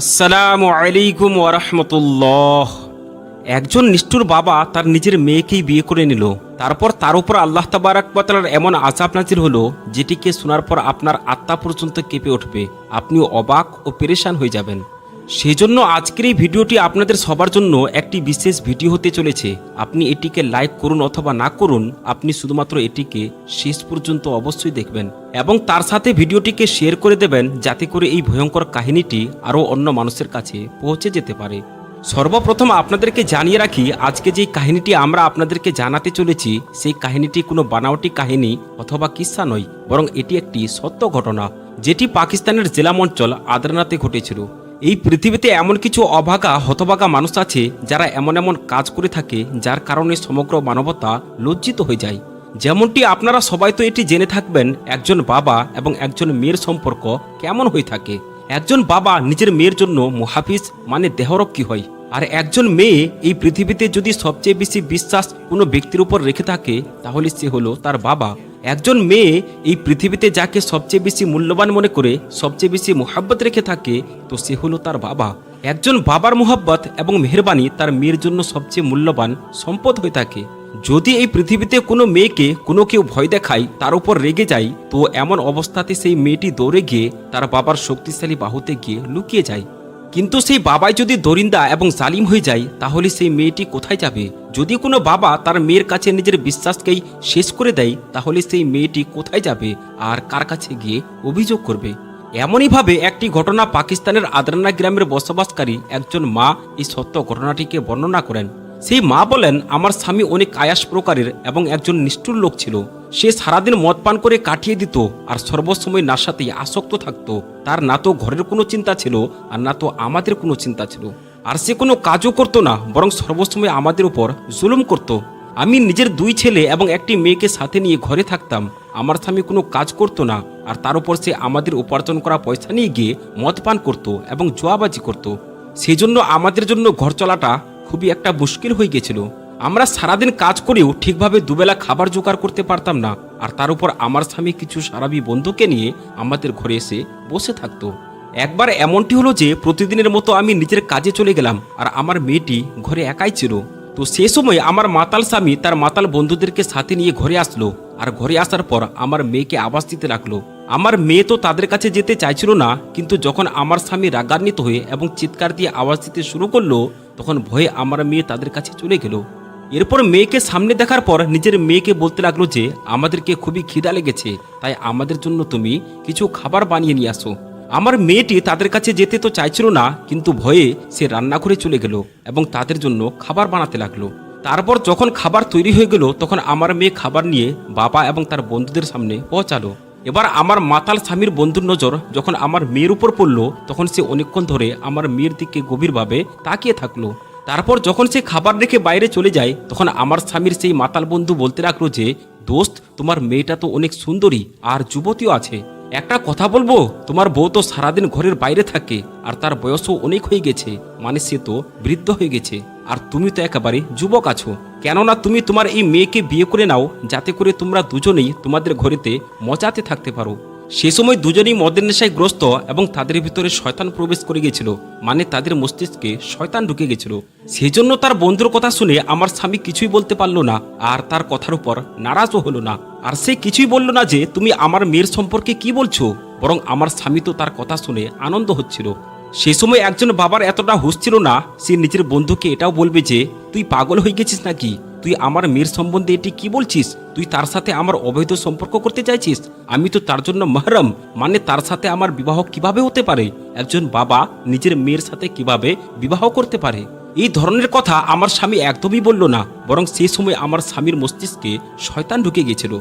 আসসালামু আলাইকুম ওরহমতুল্লাহ একজন নিষ্ঠুর বাবা তার নিজের মেয়েকেই বিয়ে করে নিল। তারপর তার উপর আল্লাহ তাবারাকতালার এমন আজাব নাজির হলো, যেটিকে শোনার পর আপনার আত্মা পর্যন্ত কেঁপে উঠবে। আপনি অবাক ও পেরেশান হয়ে যাবেন। সেই জন্য আজকের এই ভিডিওটি আপনাদের সবার জন্য একটি বিশেষ ভিডিও হতে চলেছে। আপনি এটিকে লাইক করুন অথবা না করুন, আপনি শুধুমাত্র এটিকে শেষ পর্যন্ত অবশ্যই দেখবেন এবং তার সাথে ভিডিওটিকে শেয়ার করে দেবেন যাতে করে এই ভয়ঙ্কর কাহিনীটি আরও অন্য মানুষের কাছে পৌঁছে যেতে পারে। সর্বপ্রথম আপনাদেরকে জানিয়ে রাখি, আজকে যে কাহিনীটি আমরা আপনাদেরকে জানাতে চলেছি, সেই কাহিনীটি কোনো বানাওটি কাহিনী অথবা কিস্সা নয়, বরং এটি একটি সত্য ঘটনা, যেটি পাকিস্তানের জেলাম অঞ্চল আদ্রানাতে ঘটেছিল। এই পৃথিবীতে এমন কিছু অভাগা, হতভাগা মানুষ আছে যারা এমন এমন কাজ করে থাকে যার কারণে সমগ্র মানবতা লজ্জিত হয়ে যায়। যেমনটি আপনারা সবাই তো এটি জেনে থাকবেন, একজন বাবা এবং একজন মেয়ের সম্পর্ক কেমন হয়ে থাকে। একজন বাবা নিজের মেয়ের জন্য মুহাফিজ মানে দেহরক্ষী হয়, আর একজন মেয়ে এই পৃথিবীতে যদি সবচেয়ে বেশি বিশ্বাস কোনো ব্যক্তির উপর রেখে থাকে, তাহলে সে হলো তার বাবা। একজন মেয়ে এই পৃথিবীতে যাকে সবচেয়ে বেশি মূল্যবান মনে করে, সবচেয়ে বেশি মোহাব্বত রেখে থাকে, তো সে হলো তার বাবা। একজন বাবার মোহাব্বত এবং মেহরবানি তার মেয়ের জন্য সবচেয়ে মূল্যবান সম্পদ হয়ে থাকে। যদি এই পৃথিবীতে কোনো মেয়েকে কোনো কেউ ভয় দেখায়, তার উপর রেগে যায়, তো এমন অবস্থাতে সেই মেয়েটি দৌড়ে গিয়ে তার বাবার শক্তিশালী বাহুতে গিয়ে লুকিয়ে যায়। কিন্তু সেই বাবাই যদি দরিন্দা এবং জালিম হয়ে যায়, তাহলে সেই মেয়েটি কোথায় যাবে? যদি কোনো বাবা তার মেয়ের কাছে নিজের বিশ্বাসকেই শেষ করে দেয়, তাহলে সেই মেয়েটি কোথায় যাবে আর কার কাছে গিয়ে অভিযোগ করবে? এমনইভাবে একটি ঘটনা পাকিস্তানের আদ্রানা গ্রামের বসবাসকারী একজন মা এই সত্য ঘটনাটিকে বর্ণনা করেন। সেই মা বলেন, আমার স্বামী অনেক আয়াস প্রকারের এবং একজন নিষ্ঠুর লোক ছিল। সে সারাদিন মদ পান করে কাটিয়ে দিত আর সর্বসময় নাশাতেই আসক্ত থাকতো। তার না তো ঘরের কোনো চিন্তা ছিল আর না তো আমাদের কোনো চিন্তা ছিল। আর সে কোনো কাজও করতো না, বরং সর্বসময় আমাদের উপর জুলুম করত। আমি নিজের দুই ছেলে এবং একটি মেয়েকে সাথে নিয়ে ঘরে থাকতাম। আমার স্বামী কোনো কাজ করতো না আর তার উপর সে আমাদের উপার্জন করা পয়সা নিয়ে গিয়ে মদ পান করতো এবং জোয়াবাজি করতো। সেজন্য আমাদের জন্য ঘর চলাটা খুবই একটা মুশকিল হয়ে গেছিল। আমরা সারাদিন কাজ করেও ঠিকভাবে দুবেলা খাবার জোগাড় করতে পারতাম না, আর তার উপর আমার স্বামী কিছু সারাবি বন্ধুকে নিয়ে আমাদের ঘরে এসে বসে থাকতো। একবার এমনটি হলো যে, প্রতিদিনের মতো আমি নিজের কাজে চলে গেলাম, আর আমার মেয়েটি ঘরে একাই ছিল। তো সে সময় আমার মাতাল স্বামী তার মাতাল বন্ধুদেরকে সাথে নিয়ে ঘরে আসলো, আর ঘরে আসার পর আমার মেয়েকে আবাস দিতে লাগল। আমার মেয়ে তো তাদের কাছে যেতে চাইছিল না, কিন্তু যখন আমার স্বামী রাগান্বিত হয়ে এবং চিৎকার দিয়ে আওয়াজ দিতে শুরু করল, তখন ভয়ে আমার মেয়ে তাদের কাছে চলে গেল। এরপর মেয়েকে সামনে দেখার পর নিজের মেয়েকে বলতে লাগল যে, আমাদেরকে খুবই খিদা লেগেছে, তাই আমাদের জন্য তুমি কিছু খাবার বানিয়ে নিয়ে আসো। আমার মেয়েটি তাদের কাছে যেতে তো চাইছিল না, কিন্তু ভয়ে সে রান্নাঘরে চলে গেল এবং তাদের জন্য খাবার বানাতে লাগল। তারপর যখন খাবার তৈরি হয়ে গেল, তখন আমার মেয়ে খাবার নিয়ে বাবা এবং তার বন্ধুদের সামনে পৌঁছালো। এবার আমার মাতাল স্বামীর বন্ধুর নজর যখন আমার মেয়ের উপর পড়ল, তখন সে অনেকক্ষণ ধরে আমার মেয়ের দিকে গভীরভাবে তাকিয়ে থাকল। তারপর যখন সে খাবার রেখে বাইরে চলে যায়, তখন আমার স্বামীর সেই মাতাল বন্ধু বলতে রাখল যে, দোস্ত, তোমার মেয়েটা তো অনেক সুন্দরী, আর যুবতীও আছে। একটা কথা বলব? তোমার বউ তো সারাদিন ঘরের বাইরে থাকে, আর তার বয়সও অনেক হয়ে গেছে। মানে সে তো বৃদ্ধ হয়ে গেছে। আর তুমি তো একেবারে যুবক আছো। কেননা তুমি তোমার এই মেয়েকে বিয়ে করে নাও, যাতে করে তোমরা দুজনেই তোমাদের ঘরেতে মজাতে থাকতে পারো। সে সময় দুজনেই মদের নেশায় গ্রস্ত এবং তাদের ভিতরে শয়তান প্রবেশ করে গেছিল মানে তাদের মস্তিষ্কে শয়তান ঢুকে গেছিল। সেজন্য তার বন্ধুর কথা শুনে আমার স্বামী কিছুই বলতে পারল না, আর তার কথার উপর নারাজও হলো না। আর সে কিছুই বলল না যে, তুমি আমার মেয়ের সম্পর্কে কি বলছো? বরং আমার স্বামী তো তার কথা শুনে আনন্দ হচ্ছিল। সে সময় একজন বাবার এতটা হুশ ছিল না, সে নিজের বন্ধুকে এটাও বলবে যে, তুই পাগল হয়ে গেছিস নাকি? তুই আমার মেয়ের সম্বন্ধে এটি কি বলছিস? তুই তার সাথে আমার অবৈধ সম্পর্ক করতে চাইছিস? আমি তো তার জন্য মাহরম। মানে তার সাথে আমার বিবাহ কীভাবে হতে পারে? একজন বাবা নিজের মেয়ের সাথে কীভাবে বিবাহ করতে পারে? এই ধরনের কথা আমার স্বামী একদমই বলল না, বরং সেই সময় আমার স্বামীর মস্তিষ্কে শয়তান ঢুকে গেছিল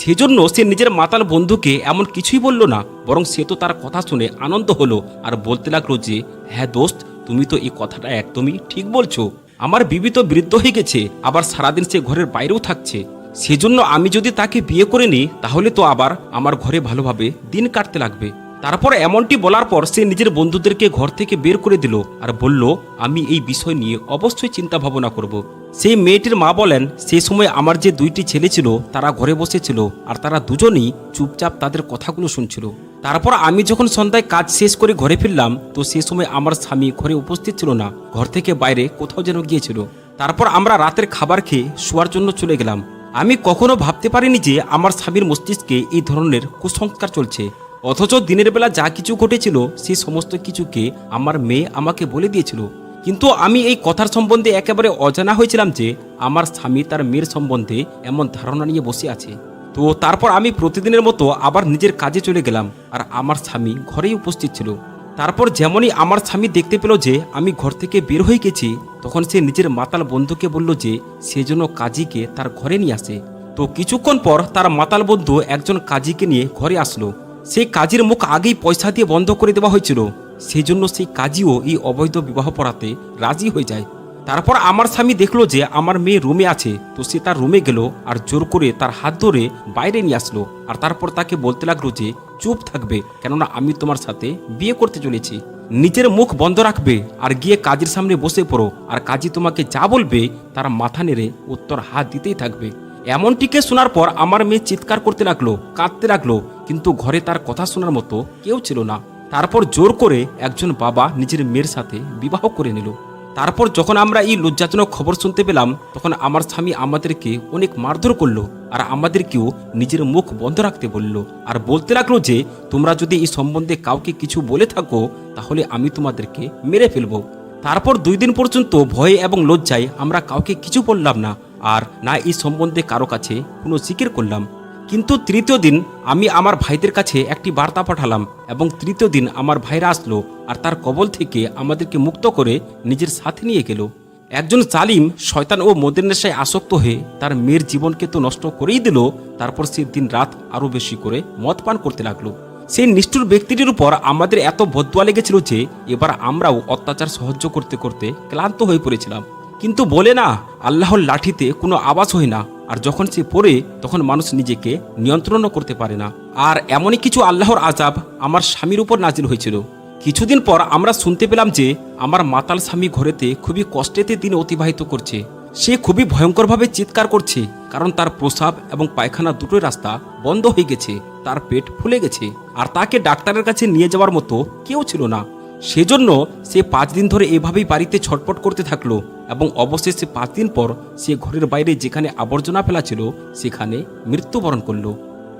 সেজন্য সে নিজের মাতাল বন্ধুকে এমন কিছুই বলল না, বরং সে তো তার কথা শুনে আনন্দ হলো আর বলতে লাগল যে হ্যাঁ দোস্ত, তুমি তো এই কথাটা একদমই ঠিক বলছো। আমার বিবি তো বৃদ্ধ হয়ে গেছে, আবার সারাদিন সে ঘরের বাইরেও থাকছে। সেজন্য আমি যদি তাকে বিয়ে করে নিই, তাহলে তো আবার আমার ঘরে ভালোভাবে দিন কাটতে লাগবে। তারপর এমনটি বলার পর সে নিজের বন্ধুদেরকে ঘর থেকে বের করে দিল আর বলল, আমি এই বিষয় নিয়ে অবশ্যই চিন্তা ভাবনা করব। সেই মেয়েটির মা বলেন সেই সময় আমার যে দুইটি ছেলে ছিল, তারা ঘরে বসেছিল আর তারা দুজনেই চুপচাপ তাদের কথাগুলো শুনছিল। তারপর আমি যখন সন্ধ্যায় কাজ শেষ করে ঘরে ফিরলাম, তো সে সময় আমার স্বামী ঘরে উপস্থিত ছিল না, ঘর থেকে বাইরে কোথাও যেন গিয়েছিল। তারপর আমরা রাতের খাবার খেয়ে শোয়ার জন্য চলে গেলাম। আমি কখনো ভাবতে পারিনি যে আমার স্বামীর মস্তিষ্কে এই ধরনের কুসংস্কার চলছে। অথচ দিনের বেলা যা কিছু ঘটেছিল সেই সমস্ত কিছুকে আমার মেয়ে আমাকে বলে দিয়েছিল। কিন্তু আমি এই কথার সম্বন্ধে একেবারে অজানা হয়েছিলাম যে, আমার স্বামী তার মেয়ের সম্বন্ধে এমন ধারণা নিয়ে বসে আছে। তো তারপর আমি প্রতিদিনের মতো আবার নিজের কাজে চলে গেলাম। আর আমার স্বামী ঘরেই উপস্থিত ছিল। তারপর যেমনই আমার স্বামী দেখতে পেল যে আমি ঘর থেকে বের হয়ে গেছি, তখন সে নিজের মাতাল বন্ধুকে বলল যে সে যেন কাজীকে তার ঘরে নিয়ে আসে। তো কিছুক্ষণ পর তার মাতাল বন্ধু একজন কাজীকে নিয়ে ঘরে আসলো। সেই কাজীর মুখ আগেই পয়সা দিয়ে বন্ধ করে দেওয়া হয়েছিল। সেই জন্য সেই কাজীও এই অবৈধ বিবাহ পড়াতে রাজি হয়ে যায়। তারপর আমার স্বামী দেখল যে আমার মেয়ে রুমে আছে, তো সে তার রুমে গেল আর জোর করে তার হাত ধরে বাইরে নিয়ে আসলো। আর তারপর তাকে বলতে লাগল যে, চুপ থাকবে, কেননা আমি তোমার সাথে বিয়ে করতে চলেছি। নিজের মুখ বন্ধ রাখবে আর গিয়ে কাজের সামনে বসে পড়ো। আর কাজী তোমাকে যা বলবে, তার মাথা নেড়ে উত্তর হাত দিতেই থাকবে। এমনটিকে শোনার পর আমার মেয়ে চিৎকার করতে লাগল, কাঁদতে লাগল, কিন্তু ঘরে তার কথা শোনার মতো কেউ ছিল না। তারপর জোর করে একজন বাবা নিজের মেয়ের সাথে বিবাহ করে নিল। তারপর যখন আমরা এই লজ্জাজনক খবর শুনতে পেলাম, তখন আমার স্বামী আমাদেরকে অনেক মারধর করল আর আমাদেরকেও নিজের মুখ বন্ধ রাখতে বলল আর বলতে লাগল যে, তোমরা যদি এই সম্বন্ধে কাউকে কিছু বলে থাকো, তাহলে আমি তোমাদেরকে মেরে ফেলব। তারপর দুই দিন পর্যন্ত ভয়ে এবং লজ্জায় আমরা কাউকে কিছু বললাম না আর না এই সম্বন্ধে কারও কাছে কোনো জিকির করলাম। কিন্তু তৃতীয় দিন আমি আমার ভাইদের কাছে একটি বার্তা পাঠালাম এবং তৃতীয় দিন আমার ভাইরা আসলো আর তার কবল থেকে আমাদেরকে মুক্ত করে নিজের সাথে নিয়ে গেল। একজন জালিম শয়তান ও মদের নেশায় আসক্ত হয়ে তার মেয়ের জীবনকে তো নষ্ট করেই দিল, তারপর সে দিন রাত আরও বেশি করে মদ পান করতে লাগল। সেই নিষ্ঠুর ব্যক্তিটির উপর আমাদের এত বদুয়া লেগেছিল যে এবার আমরাও অত্যাচার সহ্য করতে করতে ক্লান্ত হয়ে পড়েছিলাম। কিন্তু বলে না, আল্লাহর লাঠিতে কোনো আওয়াজ হয় না। আর যখন সে পড়ে, তখন মানুষ নিজেকে নিয়ন্ত্রণও করতে পারে না। আর এমনই কিছু আল্লাহর আজাব আমার স্বামীর উপর নাজিল হয়েছিল। কিছুদিন পর আমরা শুনতে পেলাম যে, আমার মাতাল স্বামী ঘরেতে খুবই কষ্টেতে দিন অতিবাহিত করছে। সে খুবই ভয়ঙ্করভাবে চিৎকার করছে, কারণ তার প্রসাব এবং পায়খানা দুটোই রাস্তা বন্ধ হয়ে গেছে, তার পেট ফুলে গেছে। আর তাকে ডাক্তারের কাছে নিয়ে যাওয়ার মতো কেউ ছিল না। সেজন্য সে পাঁচ দিন ধরে এভাবেই বাড়িতে ছটপট করতে থাকল। এবং অবশেষে পাঁচ দিন পর সে ঘরের বাইরে যেখানে আবর্জনা ফেলা ছিল, সেখানে মৃত্যুবরণ করল।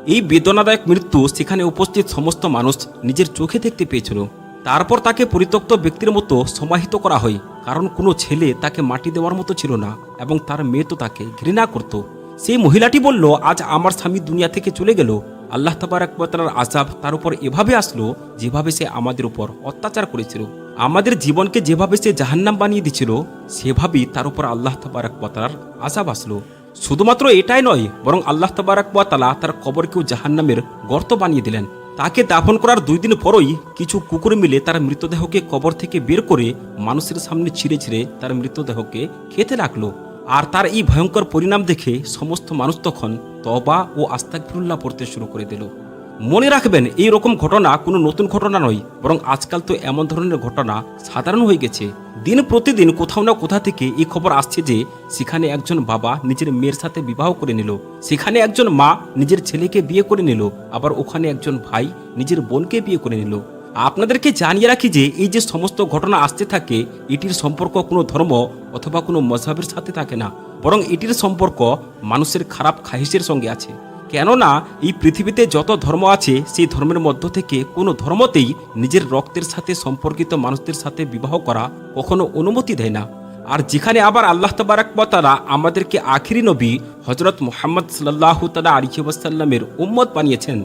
এই বেদনাদায়ক মৃত্যু সেখানে উপস্থিত সমস্ত মানুষ নিজের চোখে দেখতে পেয়েছিল। তারপর তাকে পরিত্যক্ত ব্যক্তির মতো সমাহিত করা হয়, কারণ কোনো ছেলে তাকে মাটি দেওয়ার মতো ছিল না এবং তার মেয়ে তো তাকে ঘৃণা করত। সেই মহিলাটি বলল, আজ আমার স্বামী দুনিয়া থেকে চলে গেল। আল্লাহ তাবারাকার আজাব তার উপর এভাবে আসলো, যেভাবে সে আমাদের উপর অত্যাচার করেছিল। আমাদের জীবনকে যেভাবে সে জাহান্নাম বানিয়ে দিছিল, সেভাবেই তার উপর আল্লাহ তাবারাকার আজাব আসলো। শুধুমাত্র এটাই নয়, বরং আল্লাহ তাবারাকালা তার কবরকেও জাহান্নামের গর্ত বানিয়ে দিলেন। তাকে দাফন করার দুই দিন পরই কিছু কুকুর মিলে তার মৃতদেহকে কবর থেকে বের করে মানুষের সামনে ছিঁড়ে ছিঁড়ে তার মৃতদেহকে খেতে লাগল। আর তার এই ভয়ঙ্কর পরিণাম দেখে সমস্ত মানুষ তখন তবা ও আস্তাকফিরুল্লাহ পড়তে শুরু করে দিল। মনে রাখবেন এই রকম ঘটনা কোনো নতুন ঘটনা নয়, বরং আজকাল তো এমন ধরনের ঘটনা সাধারণ হয়ে গেছে। দিন প্রতিদিন কোথাও না কোথা থেকে এই খবর আসছে যে, সেখানে একজন বাবা নিজের মেয়ের সাথে বিবাহ করে নিল, সেখানে একজন মা নিজের ছেলেকে বিয়ে করে নিল, আবার ওখানে একজন ভাই নিজের বোনকে বিয়ে করে নিল। আপনাদেরকে জানিয়ে রাখি যে, এই যে সমস্ত ঘটনা আসতে থাকে, এটির সম্পর্ক কোনো ধর্ম অথবা কোনো মজাবের সাথে থাকে না, বরং এটির সম্পর্ক মানুষের খারাপ খাহিসের সঙ্গে আছে। কেননা এই পৃথিবীতে যত ধর্ম আছে, সেই ধর্মের মধ্য থেকে কোনো ধর্মতেই নিজের রক্তের সাথে সম্পর্কিত মানুষদের সাথে বিবাহ করা কখনো অনুমতি দেয় না। আর যেখানে আবার আল্লাহ তাবারাকতালা আমাদেরকে আখিরি নবী হজরত মোহাম্মদ সাল্লাহ তালা আলিহাসাল্লামের উম্মত বানিয়েছেন।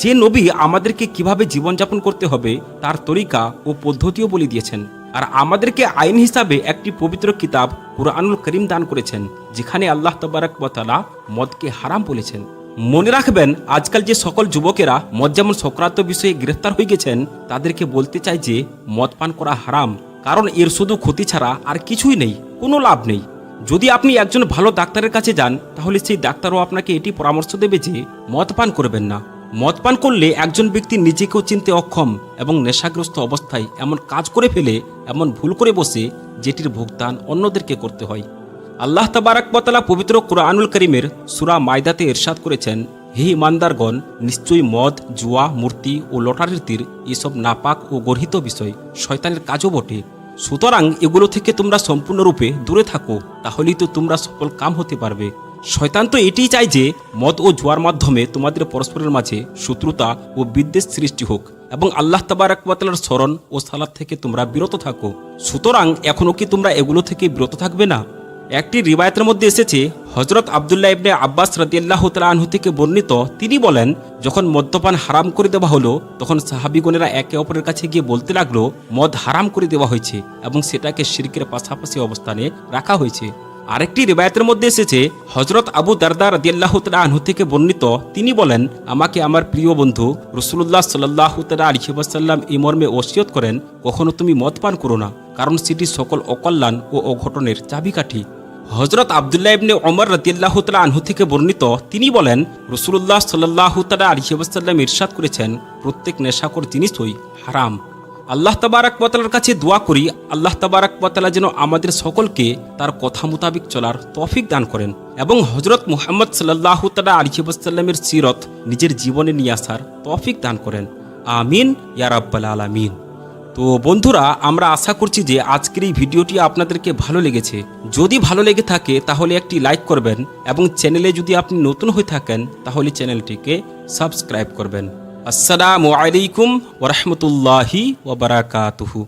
যে নবী আমাদেরকে কীভাবে জীবনযাপন করতে হবে, তার তরিকা ও পদ্ধতিও বলে দিয়েছেন। আর আমাদেরকে আইন হিসাবে একটি পবিত্র কিতাব কুরআনুল করিম দান করেছেন, যেখানে আল্লাহ তবারকতালা মদকে হারাম বলেছেন। মনে রাখবেন, আজকাল যে সকল যুবকেরা মদ যেমন সংক্রান্ত বিষয়ে গ্রেফতার হয়ে গেছেন, তাদেরকে বলতে চাই যে মদ পান করা হারাম, কারণ এর শুধু ক্ষতি ছাড়া আর কিছুই নেই, কোনো লাভ নেই। যদি আপনি একজন ভালো ডাক্তারের কাছে যান, তাহলে সেই ডাক্তারও আপনাকে এটি পরামর্শ দেবে যে মদ পান করবেন না। মদ পান করলে একজন ব্যক্তি নিজেকেও চিনতে অক্ষম এবং নেশাগ্রস্ত অবস্থায় এমন কাজ করে ফেলে, এমন ভুল করে বসে, যেটির ভুগতান অন্যদেরকে করতে হয়। আল্লাহ তাবারাকবতালা পবিত্র কোরআনুল করিমের সুরা মায়দাতে এরশাদ করেছেন, হে ইমানদারগণ, নিশ্চয়ই মদ, জুয়া, মূর্তি ও লটারির তীর এসব নাপাক ও গর্হিত বিষয়, শয়তানের কাজও বটে। সুতরাং এগুলো থেকে তোমরা সম্পূর্ণরূপে দূরে থাকো, তাহলেই তো তোমরা সফল কাম হতে পারবে। শয়তান তো এটিই চায় যে, মদ ও জুয়ার মাধ্যমে তোমাদের পরস্পরের মাঝে শত্রুতা ও বিদ্বেষ সৃষ্টি হোক এবং আল্লাহ তাবারাকালার স্মরণ ও সালাদ থেকে তোমরা বিরত থাকো। সুতরাং এখনও কি তোমরা এগুলো থেকে বিরত থাকবে না? একটি রিবায়তের মধ্যে এসেছে হজরত আবদুল্লাহ ইবনে আব্বাস রাদিয়াল্লাহ তালা আনহু থেকে বর্ণিত, তিনি বলেন, যখন মদ্যপান হারাম করে দেওয়া হলো, তখন সাহাবিগণেরা একে অপরের কাছে গিয়ে বলতে লাগল, মদ হারাম করে দেওয়া হয়েছে এবং সেটাকে শিরকের পাশাপাশি অবস্থানে রাখা হয়েছে। আরেকটি রিবায়তের মধ্যে এসেছে হজরত আবু দারদা রাদিয়াল্লাহ আনহু থেকে বর্ণিত, তিনি বলেন, আমাকে আমার প্রিয় বন্ধু রসুল্লাহ সাল্লাহ তালা আলহিবাসাল্লাম এই মর্মে ওসিয়ত করেন, কখনো তুমি মদ পান করো না, কারণ সেটি সকল অকল্যাণ ও অঘটনের চাবিকাঠি। হজরত আবদুল্লাহ ইবনে ওমর রতিয়াল্লাহ তালা আনহু থেকে বর্ণিত, তিনি বলেন রসুল্লাহ সাল্লাহ তালা আলহিবাসাল্লাম ইরশাদ করেছেন, প্রত্যেক নেশাকর জিনিসই হারাম। আল্লাহ তাবারাক পতালার কাছে দোয়া করি, আল্লাহ তাবারাক পতালা যেন আমাদের সকলকে তার কথা মোতাবিক চলার তৌফিক দান করেন এবং হজরত মুহাম্মদ সাল্লাহ তালা আলহিবাসাল্লামের সিরত নিজের জীবনে নিয়ে আসার তৌফিক দান করেন। আমিন ইয়ারাব্বাল আলামিন। তো বন্ধুরা, আমরা আশা করছি যে আজকের এই ভিডিওটি আপনাদেরকে ভালো লেগেছে। যদি ভালো লেগে থাকে, তাহলে একটি লাইক করবেন এবং চ্যানেলে যদি আপনি নতুন হয়ে থাকেন, তাহলে চ্যানেলটিকে সাবস্ক্রাইব করবেন। আসসালামু আলাইকুম ওরহমতুল্লাহি ওবরাকাতুহু